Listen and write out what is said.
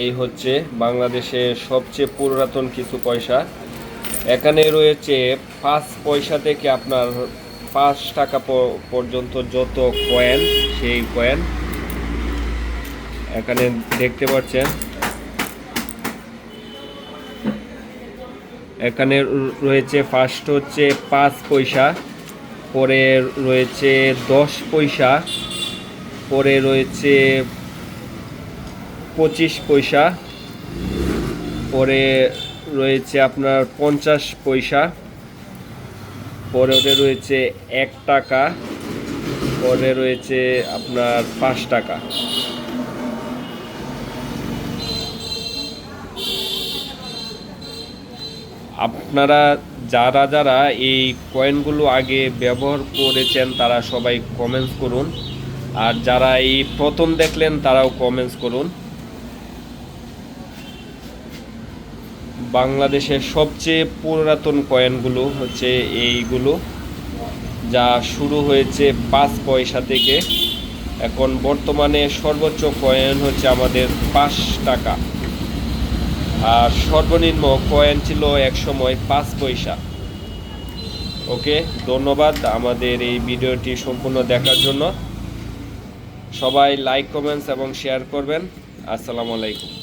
এই হচ্ছে বাংলাদেশের সবচেয়ে পুরাতন কিছু পয়সা। এখানে রয়েছে পাঁচ পয়সা থেকে আপনার পাঁচ টাকা পর্যন্ত যত কয়েন সেই কয়েন এখানে দেখতে পাচ্ছেন। এখানে রয়েছে ফার্স্ট হচ্ছে পাঁচ পয়সা, পরে রয়েছে দশ পয়সা, পরে রয়েছে পঁচিশ পয়সা। পরে রয়েছে আপনার পঞ্চাশ পয়সা। পরে ওটা রয়েছে এক টাকা। পরে রয়েছে আপনার পাঁচ টাকা। আপনারা যারা যারা এই কয়েনগুলো আগে ব্যবহার করেছেন, তারা সবাই কমেন্টস করুন। আর যারা এই প্রথম দেখলেন, তারাও কমেন্টস করুন। বাংলাদেশের সবচেয়ে পুরাতন কয়েনগুলো হচ্ছে এইগুলো, যা শুরু হয়েছে পাঁচ পয়সা থেকে। এখন বর্তমানে সর্বোচ্চ কয়েন হচ্ছে আমাদের পাঁচ টাকা। আর সর্বনিম্ন কয়েন ছিল এক সময় পাঁচ পয়সা। ওকে, ধন্যবাদ আমাদের এই ভিডিওটি সম্পূর্ণ দেখার জন্য। সবাই লাইক, কমেন্টস এবং শেয়ার করবেন। আসসালামু আলাইকুম।